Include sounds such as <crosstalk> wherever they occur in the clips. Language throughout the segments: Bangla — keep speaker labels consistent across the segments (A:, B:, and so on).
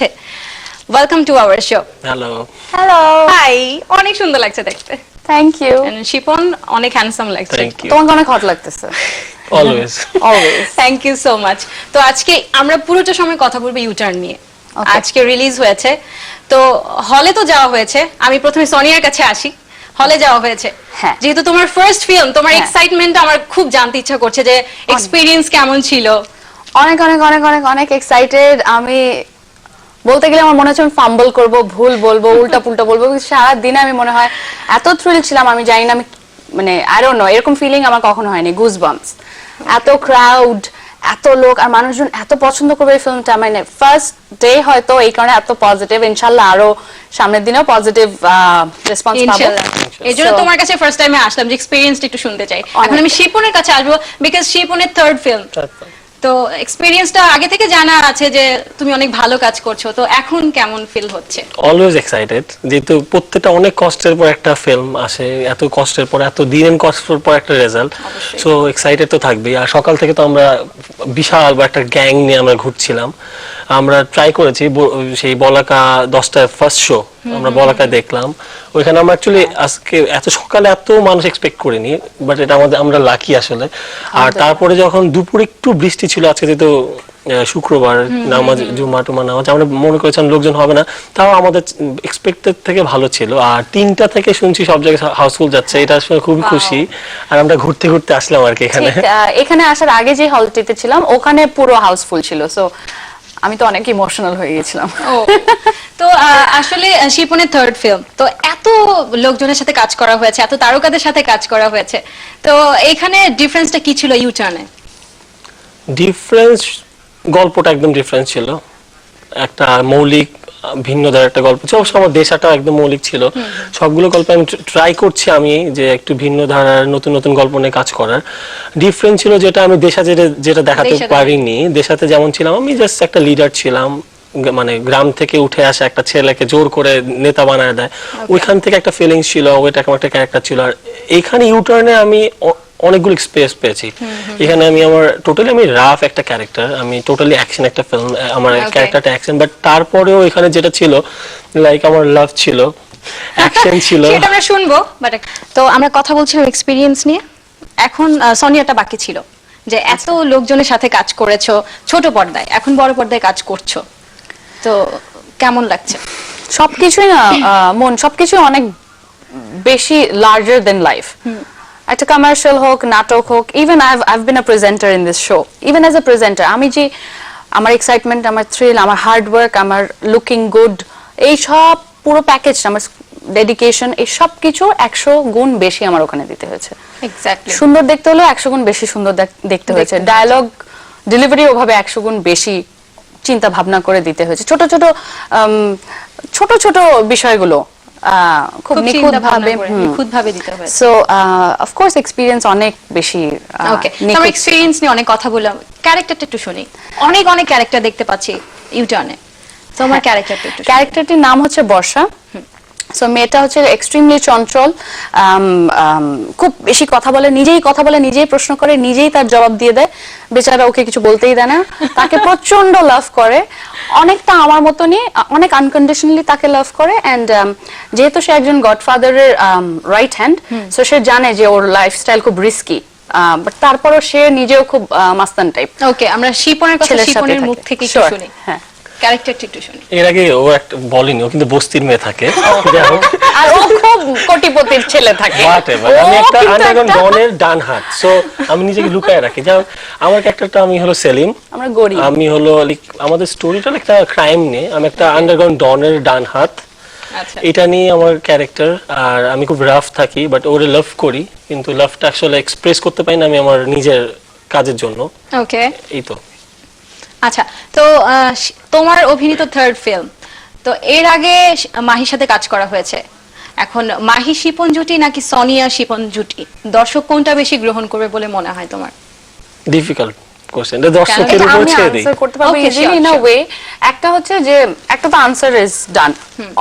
A: সাথে welcome to our show
B: hello
C: hello
A: hi অনেক সুন্দর লাগছে দেখতে।
C: থ্যাংক ইউ
A: শিপন অনেক হ্যান্ডসাম লাগছে।
B: থ্যাংক ইউ
C: তোমাকে অনেক হট লাগতেছে।
B: Always
C: always
A: thank you so much তো আজকে আমরা পুরোটা সময় কথা বলব ইউটার্ন নিয়ে। আজকে রিলিজ হয়েছে। তো হলে তো যাওয়া হয়েছে। আমি প্রথমে সোনিয়ার কাছে আসি। হলে যাওয়া হয়েছে।
C: হ্যাঁ।
A: যেহেতু তোমার ফার্স্ট ফিল্ম তোমার
C: হ্যাঁ।
A: এক্সাইটমেন্ট আমার খুব জানতে ইচ্ছা করছে যে এক্সপিরিয়েন্স কেমন ছিল?
C: অনেক অনেক অনেক অনেক অনেক এক্সাইটেড আমি বলতে গেলে আমার মনে হচ্ছে আমি ফাম্বল করব ভুল বলব উল্টা পুল্টা বলব কিন্তু সারা দিনে আমি মনে হয় এত থ্রিল ছিলাম আমি জানি না আমি মানে আই ডোন্ট নো এরকম ফিলিং আমার কখনো হয়নি গুজ বাম্পস এত ক্রাউড এত লোক আর মানুষজন এত পছন্দ করবে এই ফিল্মটা মানে ফার্স্ট ডে হয়তো এই কারণে এত পজিটিভ ইনশাল্লাহ আরও সামনের দিনেও পজিটিভ রেসপন্স পাবো।
A: এই জন্য তোমার কাছে ফার্স্ট টাইমে আসলাম যে এক্সপিরিয়েন্সটা একটু শুনতে চাই। এখন আমি শিপনের কাছে আসব বিকজ শিপনের থার্ড ফিল্ম তো এক্সপেরিয়েন্সটা আগে থেকে জানা আছে যে তুমি অনেক ভালো কাজ করছ তো এখন কেমন ফিল হচ্ছে?
B: অলওয়েজ এক্সাইটেড যেহেতু প্রত্যেকটা অনেক কষ্টের পর একটা ফিল্ম আসে এত কষ্টের পর এত দিনের কষ্টের পর একটা রেজাল্ট সো এক্সাইটেড তো থাকবেই। আর সকাল থেকে তো আমরা বিশাল বা একটা গ্যাং নিয়ে আমরা ঘুরছিলাম। আমরা ট্রাই করেছি সেই বলাকা দশটায় ফার্স্ট শো আমরা বলাকা দেখলাম। ওইখানে আমরা অ্যাকচুয়ালি আজকে এত সকালে এত মানুষ এক্সপেক্ট করিনি বাট এটা আমাদের আমরা লাকি আসলে। আর তারপরে যখন দুপুর একটু বৃষ্টি ছিল আজকে যেহেতু শুক্রবার নামাজ জুমা টুমা নামাজ আমরা মনে করেছিলাম লোকজন হবে না তাও আমাদের এক্সপেক্টেড থেকে ভালো ছিল। আর তিনটা থেকে শুনছি সব জায়গায় হাউসফুল যাচ্ছে এটা আসলে খুবই খুশি। আর আমরা ঘুরতে ঘুরতে আসলাম আর কি এখানে।
C: এখানে আসার আগে যে হলটিতে ছিলাম ওখানে পুরো হাউসফুল ছিল সো আমি তো অনেক ইমোশনাল হয়ে গেছিলাম
A: তো আসলে শিপনের থার্ড ফিল্ম তো এত লোকজনের সাথে কাজ করা হয়েছে এত তারকাদের সাথে কাজ করা হয়েছে। তো এখানে ডিফারেন্সটা কি ছিল ইউটার্নে
B: ডিফারেন্স গল্পটা একদম ডিফারেন্স ছিল। একটা মৌলিক ভিন্ন ধারার একটা গল্প ছিল। অবশ্য আমার দেশাটা একদম মৌলিক ছিল। সবগুলো গল্প আমি ট্রাই করছি আমি যে একটু ভিন্ন ধারার নতুন নতুন গল্প নিয়ে কাজ করার। ডিফারেন্স ছিল যেটা আমি দেশা যেটা যেটা দেখাতে পারিনি। দেশাতে যেমন ছিলাম আমি জাস্ট একটা লিডার ছিলাম। মানে গ্রাম থেকে উঠে আসা একটা ছেলেকে জোর করে নেতা বানায় দেয়। ওইখান থেকে একটা ফিলিংস ছিল ওইটা একটা ক্যারেক্টার ছিল। আর এইখানে ইউটার্নে আমি অনেকগুলো স্পেস পেয়েছি। এখানে আমি আমার টোটালি আমি রাফ একটা ক্যারেক্টার আমি টোটালি অ্যাকশন একটা ফিল্ম আমার. ক্যারেক্টারটা অ্যাকশন বাট তারপরেও এখানে যেটা ছিল লাইক আমার লাভ ছিল অ্যাকশন <laughs> ছিল।
A: সেটা আমরা শুনব বাট তো আমরা কথা বলছিলাম এক্সপিরিয়েন্স নিয়ে। এখন সোনিয়াটা বাকি ছিল যে এত লোকজনের সাথে কাজ করেছ ছোট পর্দায় এখন বড় পর্দায় কাজ করছ। তো কেমন লাগছে?
C: সবকিছুই না আহ, মন সবকিছু অনেক বেশি লার্জার দেন লাইফ একটা কমার্শিয়াল হোক নাটক হোক even I I've been a presenter in this show even as a presenter আমি যে আমার এক্সাইটমেন্ট আমার থ্রিল আমার হার্ড ওয়ার্ক আমার লুকিং গুড এই সব পুরো প্যাকেজ আমার ডেডিকেশন এই সব কিছু একশো গুণ বেশি আমার ওখানে দিতে হয়েছে। সুন্দর দেখতে হলেও একশো গুণ বেশি সুন্দর দেখতে হয়েছে। ডায়ালগ ডেলিভারি ওভাবে একশো গুণ বেশি চিন্তা ভাবনা করে দিতে হয়েছে। ছোট ছোট ছোট ছোট বিষয়গুলো খুব নিখুঁত ভাবে
A: নিখুঁত ভাবে দিতে হয়েছে।
C: সো অফকোর্স এক্সপিরিয়েন্স অনেক বেশি
A: ওকে আমার এক্সপিরিয়েন্স নিয়ে অনেক কথা বললাম। ক্যারেক্টারটা একটু শুনি। অনেক অনেক ক্যারেক্টার দেখতে পাচ্ছি ইউটার্নে তোমার
C: হ্যাঁ।
A: ক্যারেক্টারটা
C: ক্যারেক্টারটির নাম হচ্ছে বর্ষা। সো মেয়েটা হচ্ছে এক্সট্রিমলি চঞ্চল আম, আম, খুব বেশি কথা বলে নিজেই কথা বলে নিজেই প্রশ্ন করে নিজেই তার জবাব দিয়ে দেয়। বেচারা ওকে কিছু বলতেই দেয় না। তাকে প্রচণ্ড লাভ করে। অনেকটা আমার মতনই অনেক আনকন্ডিশনালি তাকে লাভ করে অ্যান্ড যেহেতু সে একজন গডফাদারের রাইট হ্যান্ড সো সে জানে যে ওর লাইফস্টাইল খুব রিস্কি বাট তারপরও সে নিজেও খুব মাস্তান টাইপ
A: ওকে আমরা শিপনের কথা শিপনের মুখ
C: থেকে
A: শুনি?
C: হ্যাঁ।
A: ক্যারেক্টারটা একটু শুনি।
B: এর আগে ও একটা বলেনি ও কিন্তু বস্তির মেয়ে থাকে।
C: আর ও খুব কোটিপতির ছেলে থাকে।
B: আমি একটা আন্ডারগ্রাউন্ড ডনের ডান হাত সো আমি নিজেকে লুকায় রাখি। যাই আমার ক্যারেক্টারটা আমি হলো সেলিম।
C: আমরা গরিব।
B: আমি হলো আমাদের স্টোরিটা একটা ক্রাইম নিয়ে। আমি একটা আন্ডারগ্রাউন্ড ডনের ডান হাত এটা নিয়ে আমার ক্যারেক্টার আর আমি খুব রাফ থাকি বাট ওরে লাভ করি। কিন্তু লাভটা আসলে এক্সপ্রেস করতে পারি না আমি আমার নিজের কাজের জন্য।
A: ওকে
B: এই তো।
A: আচ্ছা তো আহ, তোমার অভিনীত থার্ড ফিল্ম তো এর আগে মাহির সাথে কাজ করা হয়েছে। এখন মাহি শিপন জুটি নাকি সনিয়া শিপন জুটি? দর্শক কোনটা বেশি গ্রহণ করবে বলে মনে হয় তোমার?
B: ডিফিকাল্ট কোশ্চেন এটা দর্শকের উপর ছেড়ে দিই।
C: আনসার করতে পারব ইজিলি ইন আ ওয়ে একটা হচ্ছে যে একটা তো আনসার ইজ ডান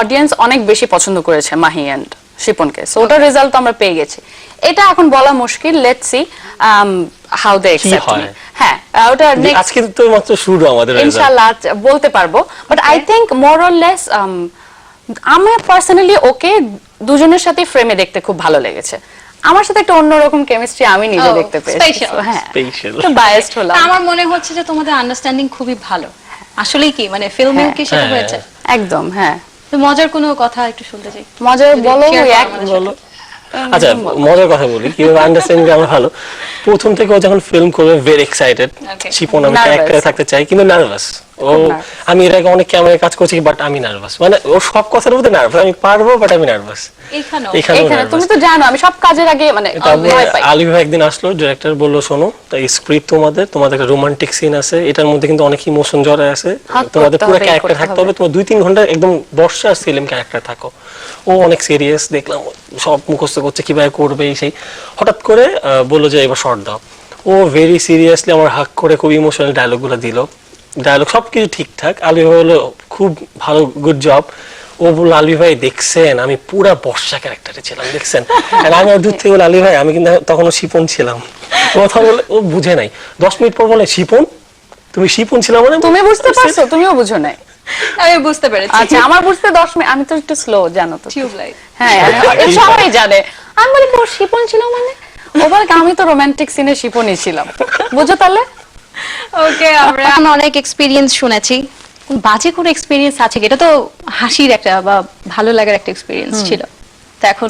C: অডিয়েন্স অনেক বেশি পছন্দ করেছে মাহি এন্ড শিপনকে। সো ওটার রেজাল্ট তো আমরা পেয়ে গেছি। এটা এখন বলা মুশকিল let's see how they accept
B: হয়?
C: হ্যাঁ ওটা নেক্সট
B: আজকে তো মাত্র শুরু আমাদের
C: ইনশাআল্লাহ বলতে পারব। But I think more or less আমার পার্সোনালি ওকে দুজনের সাথে ফ্রেমে দেখতে খুব ভালো লেগেছে। আমার সাথে একটা অন্যরকম কেমিস্ট্রি আমি নিজে
A: Oh,
C: দেখতে পেয়েছি। হ্যাঁ biased হলাম।
A: আমার মনে হচ্ছে যে তোমাদের আন্ডারস্ট্যান্ডিং খুবই ভালো। আসলেই কি? মানে ফিল্মেও
C: হ্যাঁ।
A: কি সেটা
B: হ্যাঁ।
A: হয়েছে?
C: একদম হ্যাঁ।
A: মজার কোনো কথা একটু শুনতে চাই।
C: মজার বলো এক
B: বলো। আচ্ছা মজার কথা বলি কীভাবে আন্ডারস্ট্যান্ডিং আমার ভালো? প্রথম থেকে ও যখন ফিল্ম করবে ভেরি এক্সাইটেড শিপন আমি. ক্যারেক্টারে থাকতে চাই কিন্তু নার্ভাস ও আমি এর আগে অনেক ক্যামেরায় কাজ করছি বাট আমি নার্ভাস মানে ও সব কথার মধ্যে নার্ভাস আমি পারব বাট আমি নার্ভাস
A: এখানেও?
C: এখানে? তুমি তো জানো আমি সব কাজের আগে মানে
B: আলী ভাই একদিন আসলো ডিরেক্টর বলল শোনো তাই স্ক্রিপ্ট তোমাদের তোমাদের একটা রোমান্টিক সিন আছে এটার মধ্যে কিন্তু অনেক ইমোশন জড়ায় আছে। তোমাদের পুরো ক্যারেক্টার থাকতে
C: হবে।
B: তোমার দুই তিন ঘণ্টা একদম বর্ষা সেলিম ক্যারেক্টার থাকো। ও অনেক সিরিয়াস দেখলাম সব মুখস্থ করছে কীভাবে করবে এই সেই। হঠাৎ করে বলল যে এবার শর্ট দাও। ও ভেরি সিরিয়াসলি আমার হাক করে খুব ইমোশনাল ডায়লগগুলো দিল। ডায়লগ সব কিছু ঠিকঠাক। আলী ভাই হলো খুব ভালো গুড জব ও বলল আলী ভাই দেখছেন আমি পুরা বর্ষা ক্যারেক্টারে ছিলাম দেখছেন? আর আমি ওর দূর থেকে বলে আলী ভাই আমি কিন্তু তখনও শিপন ছিলাম। কথা বলে ও বুঝে নাই। দশ মিনিট পর বলে শিপন? তুমি শিপন ছিলাম মানে?
C: তুমি বুঝতে পারছ তুমিও বুঝো নাই।
A: আমি বুঝতে পেরেছি।
C: আচ্ছা আমার বুঝতে দশ মিনিট আমি তো একটু স্লো জানো তো।
A: টিউবলাইট
C: হ্যাঁ <laughs> সবাই জানে। আমি বলি শিপন ছিল মানে? ও বলে আমি তো রোমান্টিক সিনে শিপনই ছিলাম। বুঝো তাহলে?
A: ওকে আমরা অনেক এক্সপিরিয়েন্স শুনেছি। বাজে কোনো এক্সপিরিয়েন্স আছে এটা তো হাসির একটা বা ভালো লাগার একটা এক্সপিরিয়েন্স ছিল। তো এখন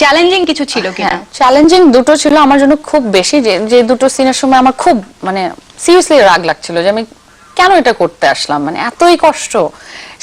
A: চ্যালেঞ্জিং কিছু ছিল কিনা?
C: হ্যাঁ চ্যালেঞ্জিং দুটো ছিল আমার জন্য খুব বেশি। যে যে দুটো সিনের সময় আমার খুব মানে সিরিয়াসলি রাগ লাগছিল যে আমি কেন এটা করতে আসলাম? মানে এতই কষ্ট।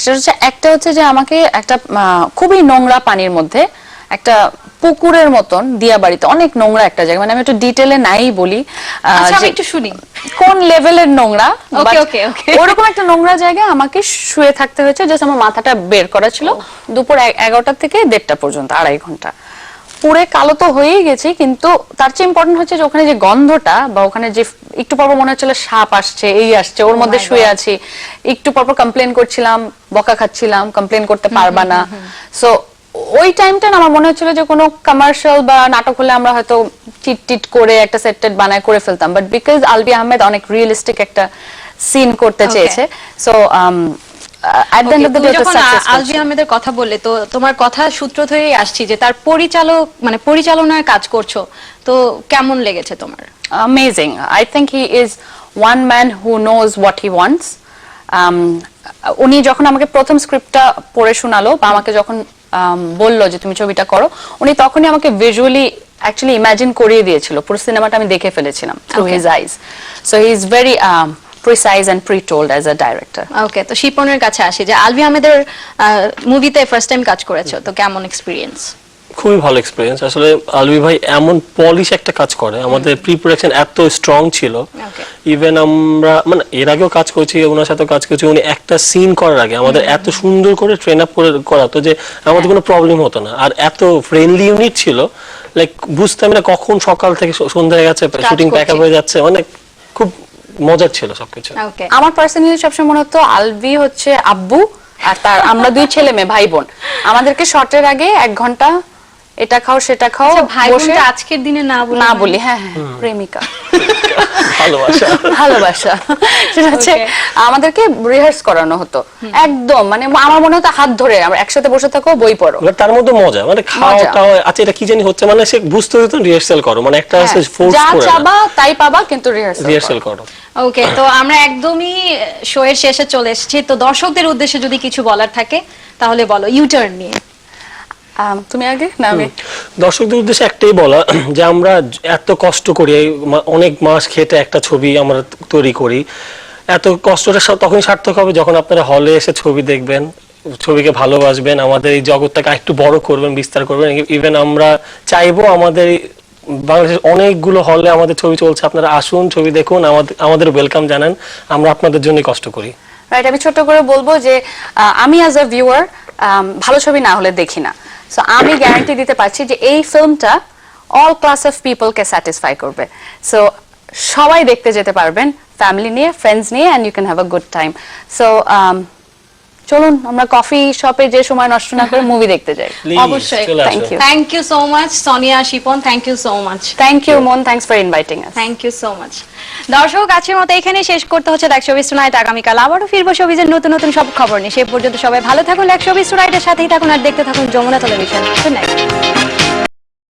C: সেটা হচ্ছে একটা হচ্ছে যে আমাকে একটা খুবই নোংরা পানির মধ্যে একটা পুকুরের মতন দিয়া বাড়িতে। অনেক নোংরা একটা জায়গা। মানে আমি একটু ডিটেলে নাই বলি।
A: আচ্ছা একটু শুনি।
C: কোন লেভেলের নোংরা. ওরকম একটা নোংরা জায়গায় আমাকে শুয়ে থাকতে হয়েছে। জাস্ট আমার মাথাটা বের করা ছিল দুপুর এগারোটা থেকে দেড়টা পর্যন্ত আড়াই ঘণ্টা। পুরে কালো তো হয়েই গেছে কিন্তু তার চেয়ে ইম্পর্টেন্ট হচ্ছে যে ওখানে যে গন্ধটা বা ওখানে যে একটু পর পর মনে হচ্ছিল সাপ আসছে এই আসছে ওর মধ্যে শুয়ে আছি। একটু পর পর কমপ্লেন করছিলাম বকা খাচ্ছিলাম কমপ্লেন করতে পারবা না। সো ওই টাইমটা আমার মনে হচ্ছিল যে কোনো কমার্শিয়াল বা নাটক হলে আমরা হয়তো চিট টিট করে একটা সেট টেট বানায় করে ফেলতাম বাট বিকজ আলবি আহমেদ অনেক রিয়েলিস্টিক একটা সিন করতে চেয়েছে সো ডে
A: যখন আলবি আহমেদের কথা বললে তো তোমার কথা সূত্র ধরেই আসছি যে তার পরিচালক মানে পরিচালনার কাজ করছ তো কেমন লেগেছে তোমার.
C: I think he is one man who knows what he wants. Um, উনি যখন আমাকে প্রথম স্ক্রিপ্টটা পড়ে শোনালো বা আমাকে যখন um, বলল যে তুমি ছবিটা করো। উনি তখনই আমাকে ভিজুয়ালি অ্যাকচুয়ালি ইমাজিন করিয়ে দিয়েছিল। পুরো সিনেমাটা আমি দেখে ফেলেছিলাম through. His eyes so he is very precise and pre told as a director
A: okay তো শিপনের কাছে আসি যে আলবি আহমেদের মুভিতে ফার্স্ট টাইম কাজ করেছ তো কেমন এক্সপিরিয়েন্স
B: খুবই ভালো এক্সপিরিয়েন্স আসলে আলবি ভাই এমন পলিশ একটা কাজ করে। আমাদের প্রি প্রোডাকশন এত স্ট্রং ছিল। ইভেন আমরা মানে এর আগেও কাজ করছি ওনার সাথে কাজ করছি উনি একটা সিন করার আগে। আমাদের এত সুন্দর করে ট্রেন আপ করে করাতো যে আমাদের কোনো প্রবলেম হতো না। আর এত ফ্রেন্ডলি ইউনিট ছিল লাইক বুঝতাম না কখন সকাল থেকে সন্ধ্যা হয়ে গেছে শুটিং প্যাক
A: করছি।
B: হয়ে যাচ্ছে মানে খুব মজার ছিল সবকিছু।
C: আমার পার্সোনালি সবসময় মনে হতো আলবি হচ্ছে আব্বু আর তার আমরা দুই ছেলে মেয়ে ভাই বোন। আমাদেরকে শর্টের আগে এক ঘণ্টা এটা খাও সেটা খাও
A: আচ্ছা, ভাই বোনটা আজকের দিনে না বলে
C: না বলি হ্যাঁ হ্যাঁ প্রেমিকা। <laughs>
B: ভালোবাসা।
C: ভালোবাসা। সেটা হচ্ছে আমাদেরকে রিহার্স করানো হতো। একদম মানে আমার মনে হতো হাত ধরে আমরা একসাথে বসে থাকো বই পড়ো।
B: তার মধ্যে মজা মানে খাওয়া। টাওয়া আচ্ছা এটা কি জানি হচ্ছে মানে সে বুঝতে হতো রিহার্সাল করো মানে একটা
C: হ্যাঁ,
B: ফোর্স
C: যা চাবা তাই পাবা কিন্তু রিহার্সাল
B: রিহার্সাল করো।
A: ওকে তো আমরা একদমই শো এর শেষে চলে এসেছি। তো দর্শকদের উদ্দেশ্যে যদি কিছু বলার থাকে তাহলে বলো ইউটার্ন নিয়ে।
C: তুমি আগে? না আমি
B: দর্শকদের উদ্দেশ্যে একটাই বলা <clears throat> যে আমরা এত কষ্ট করি অনেক মাস খেটে একটা ছবি আমরা তৈরি করি। এত কষ্টটা সব তখনই সার্থক হবে যখন আপনারা হলে এসে ছবি দেখবেন ছবিকে ভালোবাসবেন আমাদের এই জগৎটাকে একটু বড় করবেন বিস্তার করবেন। ইভেন আমরা চাইব আমাদের বাংলাদেশের অনেকগুলো হলে আমাদের ছবি চলছে। আপনারা আসুন ছবি দেখুন আমাদের আমাদের ওয়েলকাম জানান। আমরা আপনাদের জন্যই কষ্ট করি।
C: রাইট আমি ছোট করে বলব যে আমি অ্যাজ আ ভিউয়ার ভালো ছবি না হলে দেখি না। সো আমি গ্যারান্টি দিতে পারছি যে এই ফিল্মটা অল ক্লাস অফ পিপলকে স্যাটিসফাই করবে। সো সবাই দেখতে যেতে পারবেন ফ্যামিলি নিয়ে ফ্রেন্ডস নিয়ে and you can have a good time so চলুন আমরা কফি শপে যে সময় নষ্ট না করে মুভি দেখতে যাই।
A: অবশ্যই।
B: Thank
C: you
A: thank you so much Sonia Shipon thank you so much
C: thank you Mon thanks for inviting us
A: thank you so much দর্শক আজকের মতো এখানে শেষ করতে হচ্ছে লেক শোবিস টুনাইট আগামীকাল আবারও ফিরবো শোবিজের নতুন নতুন সব খবর নিয়ে। সে পর্যন্ত সবাই ভালো থাকুন। একশো শোবিস টুনাইটের সাথেই থাকুন আর দেখতে থাকুন যমুনা টেলিভিশন গুড নাইট